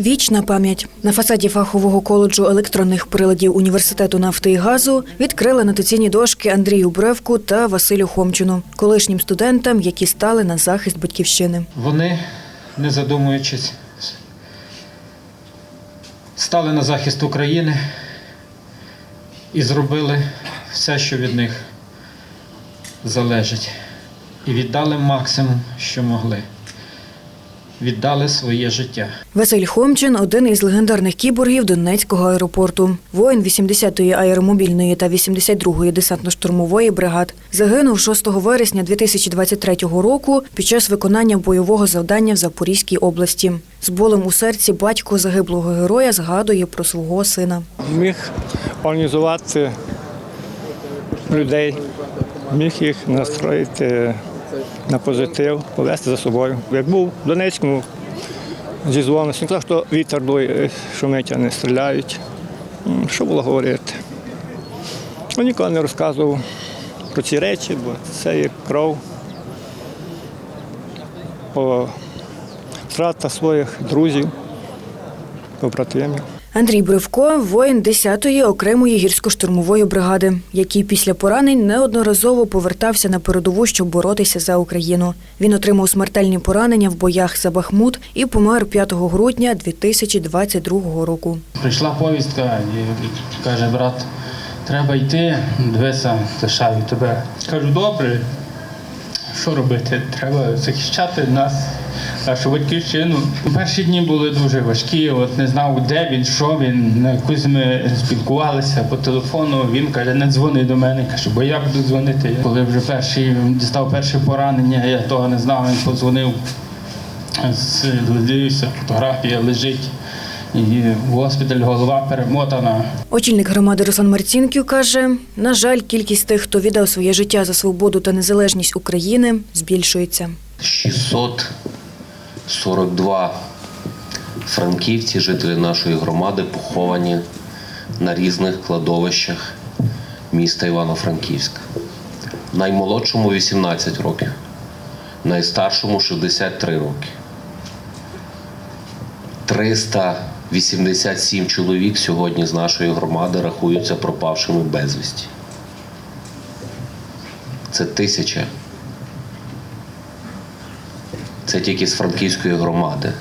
Вічна пам'ять на фасаді фахового коледжу електронних приладів університету нафти і газу відкрили нотаційні дошки Андрію Бревку та Василю Хомчину, колишнім студентам, які стали на захист батьківщини. Вони, не задумуючись, стали на захист України і зробили все, що від них залежить. І віддали максимум, що могли. Віддали своє життя. Василь Хомчин один із легендарних кіборгів Донецького аеропорту. Воїн 80-ї аеромобільної та 82-ї десантно-штурмової бригад. Загинув 6 вересня 2023 року під час виконання бойового завдання в Запорізькій області. З болем у серці батько загиблого героя згадує про свого сина. міг організувати людей, міг їх настроїти на позитив, повести за собою. Як був в Донецькому, зізвонився, він казав, що вітер дує, шумить, а не стріляють. Що було говорити? Він ніколи не розказував про ці речі, бо це є кров. По втрата своїх друзів, побратимів. Андрій Бривко воїн 10-ї окремої гірсько-штурмової бригади, який після поранень неодноразово повертався на передову, щоб боротися за Україну. Він отримав смертельні поранення в боях за Бахмут і помер 5 грудня 2022 року. Прийшла повістка і каже, брат, треба йти, дивися, лишаю тебе. Кажу, добре, що робити? Треба захищати нас, нашу батьківщину. Перші дні були дуже важкі, от не знав, де він, що він. На якусь ми спілкувалися по телефону. Він каже, не дзвони до мене. Каже, бо я буду дзвонити. Коли вже перший дістав перше поранення, я того не знав, він подзвонив. З- Дивився, фотографія лежить. І в госпіталь голова перемотана. Очільник громади Руслан Марцінків каже: на жаль, кількість тих, хто віддав своє життя за свободу та незалежність України, збільшується. 642 франківці, жителі нашої громади, поховані на різних кладовищах міста Івано-Франківська. Наймолодшому 18 років, найстаршому 63 роки. 387 чоловік сьогодні з нашої громади рахуються пропавшими безвісті. Це тисяча це тільки з Франківської громади.